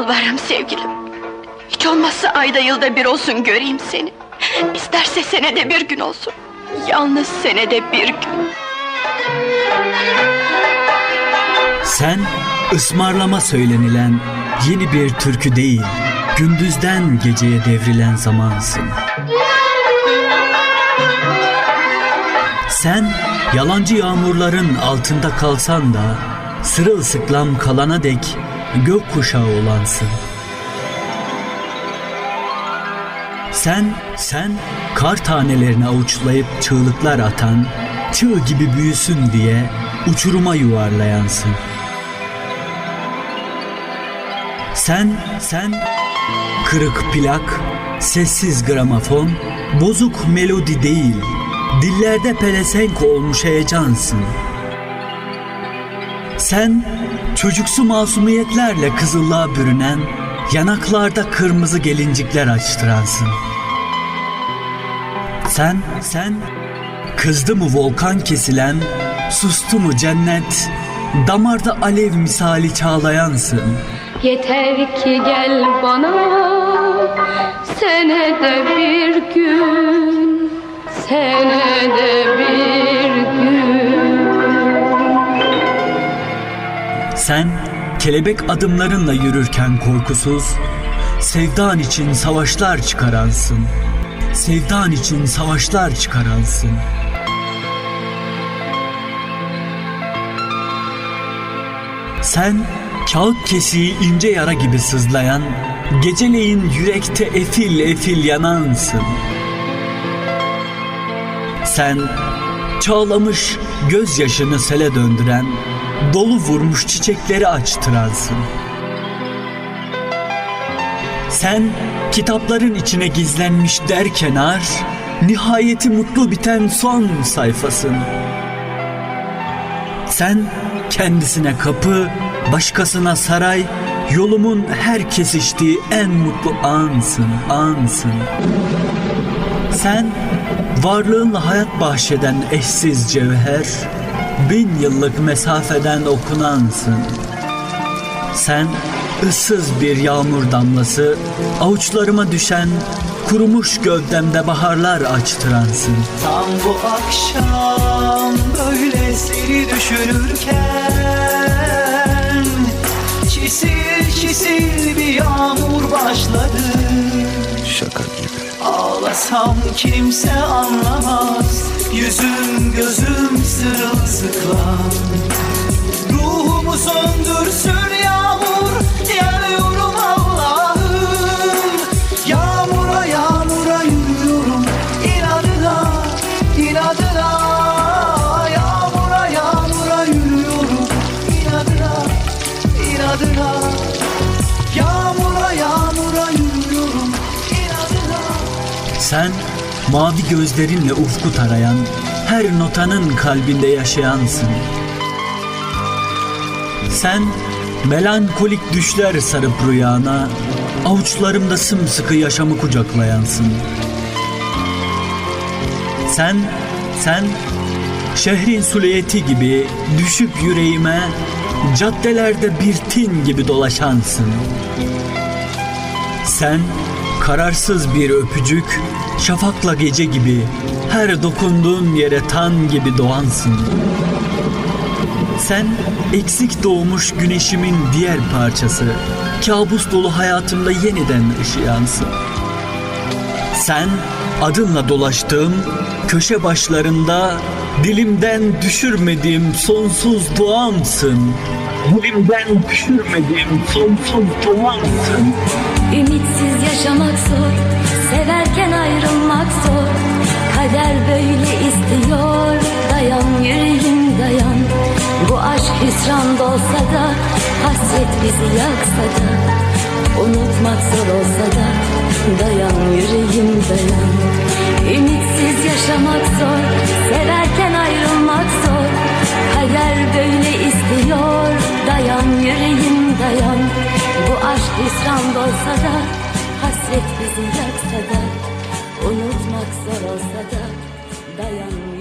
Yalvarırım sevgilim. Hiç olmazsa ayda yılda bir olsun göreyim seni. İsterse senede bir gün olsun. Yalnız senede bir gün. Sen ısmarlama söylenilen yeni bir türkü değil, gündüzden geceye devrilen zamansın. Sen yalancı yağmurların altında kalsan da sırılsıklam kalana dek gök kuşağı olansın. Sen, sen kar tanelerini avuçlayıp çığlıklar atan, çığ gibi büyüsün diye uçuruma yuvarlayansın. Sen, sen kırık plak, sessiz gramofon, bozuk melodi değil, dillerde pelesenk olmuş heyecansın. Sen çocuksu masumiyetlerle kızıllığa bürünen, yanaklarda kırmızı gelincikler açtıransın. Sen, sen kızdı mı volkan kesilen, sustu mu cennet, damarda alev misali çağlayansın. Yeter ki gel bana senede bir gün senede bir Sen kelebek adımlarınla yürürken korkusuz, sevdan için savaşlar çıkaransın. Sevdan için savaşlar çıkaransın. Sen kağıt kesiği ince yara gibi sızlayan, geceleyin yürekte efil efil yanansın. Sen çağlamış gözyaşını sele döndüren, dolu vurmuş çiçekleri açtıransın. Sen kitapların içine gizlenmiş der kenar, nihayeti mutlu biten son sayfasın. Sen kendisine kapı, başkasına saray, yolumun her kesiştiği en mutlu ansın, ansın. Sen varlığınla hayat bahşeden eşsiz cevher, bin yıllık mesafeden okunansın. Sen ıssız bir yağmur damlası, avuçlarıma düşen kurumuş gövdemde baharlar açtıransın. Tam bu akşam böyle seni düşünürken Çisil çisil bir yağmur başladı Şaka gibi. Ağlasam kimse anlamaz Yüzüm gözüm sırılsıklam. Ruhumu söndürsün yağmur Yanıyorum Allah'ım Yağmura yağmura yürüyorum İnadına inadına. Yağmura yağmura yürüyorum İnadına inadına. Yağmura yağmura yürüyorum İnadına. Sen mavi gözlerinle ufku tarayan, her notanın kalbinde yaşayansın. Sen melankolik düşler sarıp rüyana, avuçlarımda sımsıkı yaşamı kucaklayansın. Sen, sen şehrin suleyeti gibi düşüp yüreğime, caddelerde bir tin gibi dolaşansın. Sen kararsız bir öpücük, şafakla gece gibi her dokunduğun yere tan gibi doğansın. Sen eksik doğmuş güneşimin diğer parçası, kabus dolu hayatımda yeniden ışıyansın. Sen adınla dolaştığım köşe başlarında dilimden düşürmediğim sonsuz duamsın. Dilimden düşürmediğim sonsuz duamsın. Ümitsiz yaşamak zor, severken ayrılmak zor. Kader böyle istiyor, dayan yüreğim dayan. Bu aşk hüsran dolsa da, hasret bizi yaksa da. Unutmak zor olsa da, dayan yüreğim dayan. Ümitsiz yaşamak zor, severken ayrılmak zor. Kader böyle istiyor, dayan yüreğim dayan. Hüsran dolsa da Hasret bizi yaksa da Unutmak zor olsa da Dayan